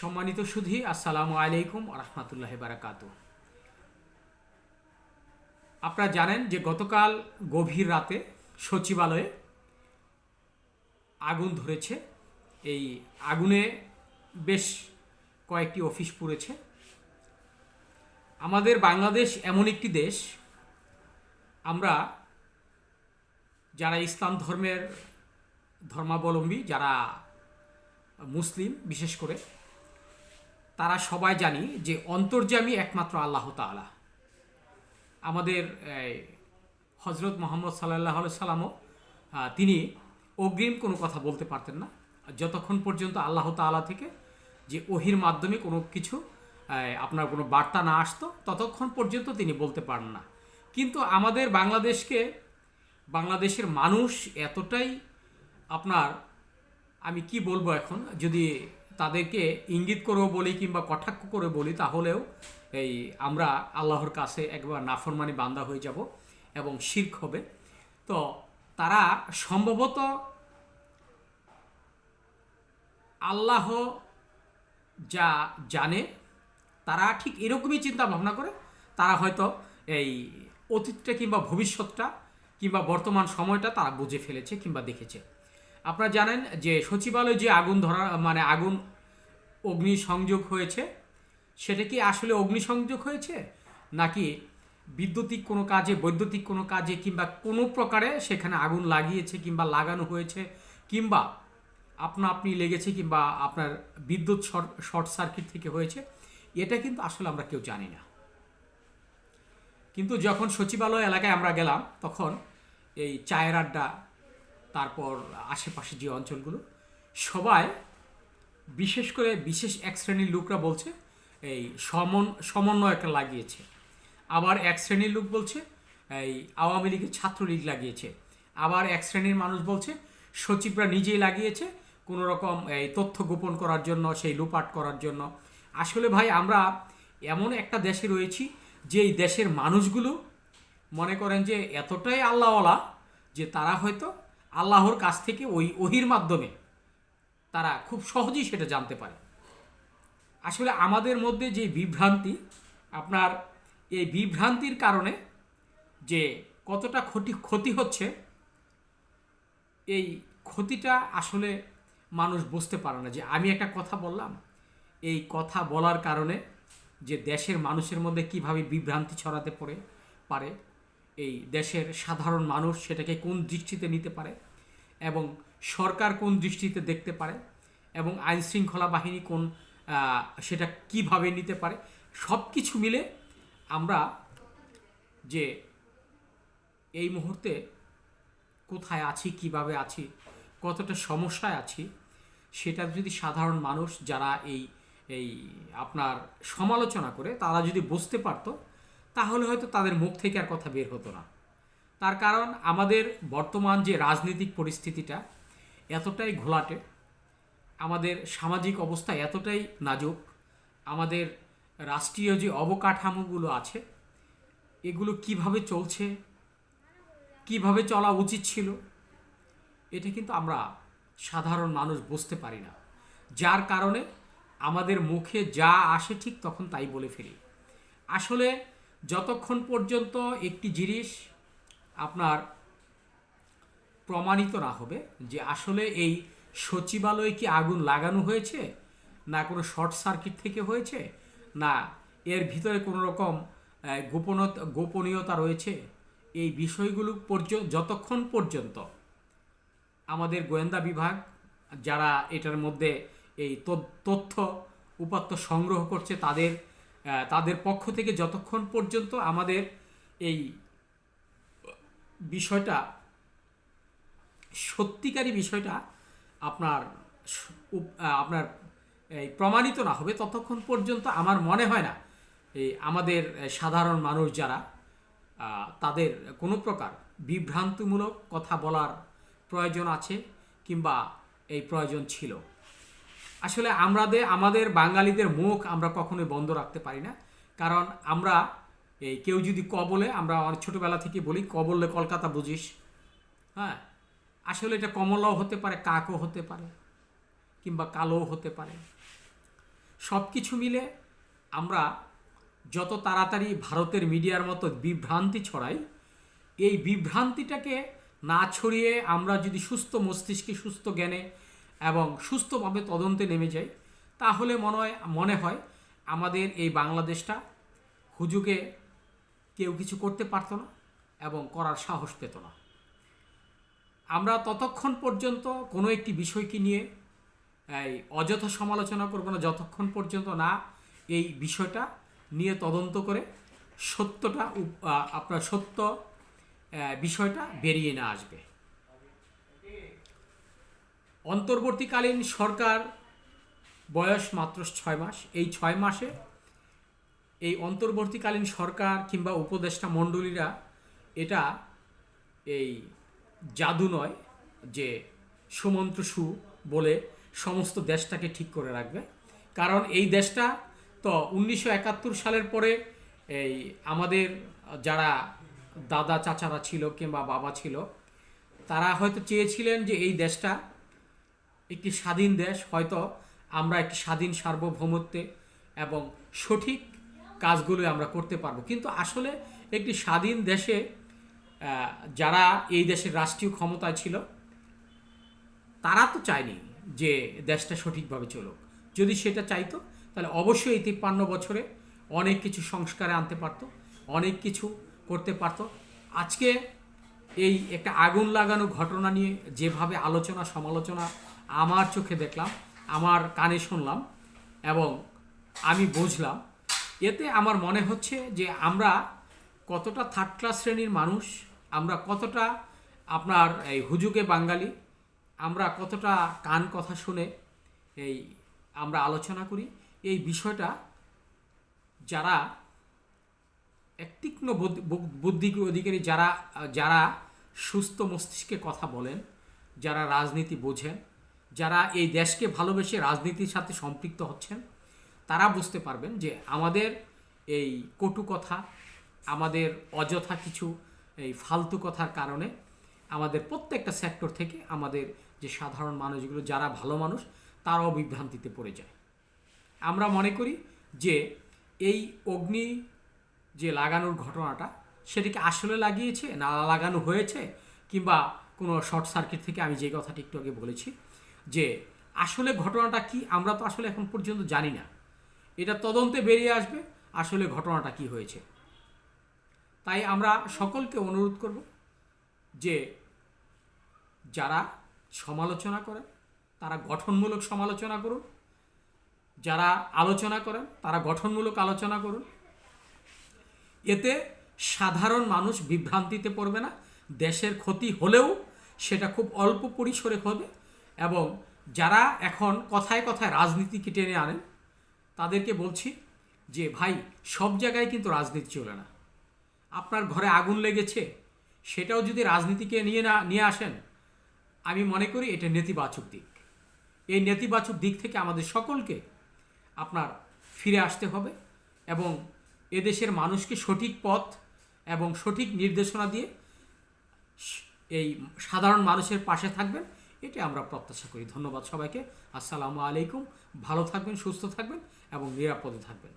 সম্মানিত সুধী, আসসালামু আলাইকুম রহমতুল্লাহ বারাকাতু আপনারা জানেন যে গতকাল গভীর রাতে সচিবালয়ে আগুন ধরেছে। এই আগুনে বেশ কয়েকটি অফিস পুড়েছে। আমাদের বাংলাদেশ এমন একটি দেশ, আমরা যারা ইসলাম ধর্মের ধর্মাবলম্বী, যারা মুসলিম বিশেষ করে তারা সবাই জানি যে অন্তর্যামী একমাত্র আল্লাহ তাআলা। আমাদের হজরত মোহাম্মদ সাল্লাহ সাল্লামও তিনি অগ্রিম কোনো কথা বলতে পারতেন না। যতক্ষণ পর্যন্ত আল্লাহ তাআলা থেকে যে ওহির মাধ্যমে কোনো কিছু আপনার কোনো বার্তা না আসতো, ততক্ষণ পর্যন্ত তিনি বলতে পারেন না। কিন্তু আমাদের বাংলাদেশকে, বাংলাদেশের মানুষ এতটাই আপনার, আমি কি বলব এখন, যদি তাদেরকে ইঙ্গিত করেও বলি কিংবা কটাক্ষ করে বলি, তাহলেও এই আমরা আল্লাহর কাছে একবার নাফরমানি বান্দা হয়ে যাব এবং শির্ক হবে। তো তারা সম্ভবত আল্লাহ যা জানে, তারা ঠিক এরকমই চিন্তা ভাবনা করে। তারা হয়তো এই অতীতটা কিংবা ভবিষ্যৎটা কিংবা বর্তমান সময়টা তারা বুঝে ফেলেছে কিংবা দেখেছে। আপনারা জানেন যে সচিবালয়ে যে আগুন ধরা মানে আগুন অগ্নি সংযোগ হয়েছে, সেটা কি আসলে অগ্নিসংযোগ হয়েছে? নাকি বিদ্যুতিক কোনো কাজে, বৈদ্যুতিক কোনো কাজে কিংবা কোনো প্রকারে সেখানে আগুন লাগিয়েছে কিংবা লাগানো হয়েছে, কিংবা আপনা আপনি লেগেছে কিংবা আপনার বিদ্যুৎ শর্ট সার্কিট থেকে হয়েছে, এটা কিন্তু আসলে আমরা কেউ জানি না। কিন্তু যখন সচিবালয় এলাকায় আমরা গেলাম, তখন এই চায়ের আড্ডা তারপর আশেপাশে যে অঞ্চলগুলো, সবাই বিশেষ করে বিশেষ এক শ্রেণির লোকরা বলছে, এই সমন সমন্বয়কে লাগিয়েছে। আবার এক শ্রেণির লোক বলছে, এই আওয়ামী লীগের ছাত্রলীগ লাগিয়েছে। আবার এক শ্রেণির মানুষ বলছে, সচিবরা নিজেই লাগিয়েছে, কোনো রকম এই তথ্য গোপন করার জন্য, সেই লুপাট করার জন্য। আসলে ভাই, আমরা এমন একটা দেশে রয়েছি যে এই দেশের মানুষগুলো মনে করেন যে এতটাই আল্লাহওয়ালা যে তারা হয়তো আল্লাহর কাছ থেকে ওই ওহির মাধ্যমে তারা খুব সহজেই সেটা জানতে পারে। আসলে আমাদের মধ্যে যে বিভ্রান্তি, আপনার এই বিভ্রান্তির কারণে যে কতটা ক্ষতি ক্ষতি হচ্ছে, এই ক্ষতিটা আসলে মানুষ বুঝতে পারে না। যে আমি একটা কথা বললাম, এই কথা বলার কারণে যে দেশের মানুষের মধ্যে কীভাবে বিভ্রান্তি ছড়াতে পড়ে, পারে এই দেশের সাধারণ মানুষ সেটাকে কোন দৃষ্টিতে নিতে পারে এবং সরকার কোন দৃষ্টিতে দেখতে পারে এবং আইন শৃঙ্খলা বাহিনী কোন সেটা কীভাবে নিতে পারে, সব কিছু মিলে আমরা যে এই মুহূর্তে কোথায় আছি, কীভাবে আছি, কতটা সমস্যায় আছি, সেটা যদি সাধারণ মানুষ যারা এই এই আপনার সমালোচনা করে, তারা যদি বুঝতে পারতো তাহলে হয়তো তাদের মুখ থেকে আর কথা বের হতো না। তার কারণ আমাদের বর্তমান যে রাজনৈতিক পরিস্থিতিটা এতটাই ঘোলাটে, আমাদের সামাজিক অবস্থা এতটাই নাজুক, আমাদের রাষ্ট্রীয় যে অবকাঠামোগুলো আছে, এগুলো কীভাবে চলছে, কীভাবে চলা উচিত ছিল, এটা কিন্তু আমরা সাধারণ মানুষ বুঝতে পারি না। যার কারণে আমাদের মুখে যা আসে ঠিক তখন তাই বলে ফেলি। আসলে যতক্ষণ পর্যন্ত একটি জিনিস আপনার প্রমাণিত না হবে যে আসলে এই সচিবালয়ে কি আগুন লাগানো হয়েছে না কোনো শর্ট সার্কিট থেকে হয়েছে না এর ভিতরে কোনো রকম আহ, গোপনত গোপনীয়তা রয়েছে এই বিষয়গুলো পর্যন্ত যতক্ষণ পর্যন্ত আমাদের গোয়েন্দা বিভাগ যারা এটার মধ্যে এই তথ্য- উপাত্ত সংগ্রহ করছে তাদের তাদের পক্ষ থেকে যতক্ষণ পর্যন্ত আমাদের এই বিষয়টা, সত্যিকারী বিষয়টা আপনার আপনার এই প্রমাণিত না হবে, ততক্ষণ পর্যন্ত আমার মনে হয় না এই আমাদের সাধারণ মানুষ যারা তাদের কোনো প্রকার বিভ্রান্তিমূলক কথা বলার প্রয়োজন আছে কিংবা এই প্রয়োজন ছিল। আসলে আমাদের আমাদের বাঙালিদের মুখ আমরা কখনোই বন্ধ রাখতে পারি না। কারণ আমরা, এই কেউ যদি ক বলে, আমরা অনেক ছোটোবেলা থেকে বলি, ক বললে কলকাতা বুঝিস। হ্যাঁ? আসলে এটা কমলাও হতে পারে, কাকও হতে পারে, কিংবা কালোও হতে পারে। সব কিছু মিলে আমরা যত তাড়াতাড়ি ভারতের মিডিয়ার মতো বিভ্রান্তি ছড়াই, এই বিভ্রান্তিটাকে না ছড়িয়ে আমরা যদি সুস্থ মস্তিষ্কে, সুস্থ জ্ঞানে এবং সুস্থভাবে তদন্তে নেমে যাই তাহলে মনে হয় মনে হয় আমাদের এই বাংলাদেশটা হুজুগে কেউ কিছু করতে পারতো না এবং করার সাহস পেত না। আমরা ততক্ষণ পর্যন্ত কোনো একটি বিষয়কে নিয়ে, এই অযথা সমালোচনা করব না, যতক্ষণ পর্যন্ত না এই বিষয়টা নিয়ে তদন্ত করে সত্যটা আপনার সত্য বিষয়টা বেরিয়ে না আসবে। অন্তর্বর্তীকালীন সরকার বয়স মাত্র ছয় মাস। এই ছয় মাসে এই অন্তর্বর্তীকালীন সরকার কিংবা উপদেষ্টা মণ্ডলীরা এটা এই জাদু নয় যে সুমন্ত্র সু বলে সমস্ত দেশটাকে ঠিক করে রাখবে। কারণ এই দেশটা তো উনিশশো একাত্তর সালের পরে এই আমাদের যারা দাদা চাচারা ছিল কিংবা বাবা ছিল, তারা হয়তো চেয়েছিলেন যে এই দেশটা একটি স্বাধীন দেশ, হয়তো আমরা একটি স্বাধীন সার্বভৌমত্বে এবং সঠিক কাজগুলো আমরা করতে পারব। কিন্তু আসলে একটি স্বাধীন দেশে যারা এই দেশের রাষ্ট্রীয় ক্ষমতায় ছিল, তারা তো চায়নি যে দেশটা সঠিকভাবে চলুক। যদি সেটা চাইতো, তাহলে অবশ্যই এই তিপ্পান্ন বছরে অনেক কিছু সংস্কারে আনতে পারতো, অনেক কিছু করতে পারতো। আজকে এই একটা আগুন লাগানো ঘটনা নিয়ে যেভাবে আলোচনা সমালোচনা আমার চোখে দেখলাম, আমার কানে শুনলাম এবং আমি বুঝলাম। এতে আমার মনে হচ্ছে যে আমরা কতটা থার্ড ক্লাস শ্রেণির মানুষ, আমরা কতটা আপনার এই হুজুগে বাঙালি, আমরা কতটা কান কথা শুনে এই আমরা আলোচনা করি। এই বিষয়টা যারা এক তীক্ষ্ণ বুদ্ধি অধিকারী যারা যারা সুস্থ মস্তিষ্কে কথা বলেন, যারা রাজনীতি বোঝেন যারা এই দেশকে ভালোবেসে রাজনীতির সাথে সম্পৃক্ত হচ্ছেন, তারা বুঝতে পারবেন যে আমাদের এই কটু কথা, আমাদের অযথা কিছু এই ফালতু কথার কারণে আমাদের প্রত্যেকটা সেক্টর থেকে আমাদের যে সাধারণ মানুষগুলো, যারা ভালো মানুষ, তারাও বিভ্রান্তিতে পড়ে যায়। আমরা মনে করি যে এই অগ্নি যে লাগানোর ঘটনাটা, সেটিকে আসলে লাগিয়েছে না লাগানো হয়েছে, কিংবা কোনো শর্ট সার্কিট থেকে আমি যে কথাটি একটু আগে বলেছি যে আসলে ঘটনাটা কি আমরা তো আসলে এখন পর্যন্ত জানি না। এটা তদন্তে বেরিয়ে আসবে, আসলে ঘটনাটা কি হয়েছে। তাই আমরা সকলকে অনুরোধ করব যে যারা সমালোচনা করেন, তারা গঠনমূলক সমালোচনা করুন। যারা আলোচনা করেন, তারা গঠনমূলক আলোচনা করুন। এতে সাধারণ মানুষ বিভ্রান্তিতে পড়বে না, দেশের ক্ষতি হলেও সেটা খুব অল্প পরিসরে হবে। এবং যারা এখন কথায় কথায় রাজনীতিকে টেনে আনেন তাদেরকে বলছি যে, ভাই, সব জায়গায় কিন্তু রাজনীতি চলে না। আপনার ঘরে আগুন লেগেছে, সেটাও যদি রাজনীতিকে নিয়ে না, নিয়ে আসেন, আমি মনে করি এটা নেতিবাচক দিক। এই নেতিবাচক দিক থেকে আমাদের সকলকে আপনার ফিরে আসতে হবে এবং এদেশের মানুষকে সঠিক পথ এবং সঠিক নির্দেশনা দিয়ে এই সাধারণ মানুষের পাশে থাকবেন এটা আমরা প্রত্যাশা করি। ধন্যবাদ সবাইকে। আসসালামু আলাইকুম। ভালো থাকবেন, সুস্থ থাকবেন এবং নিরাপদে থাকবেন।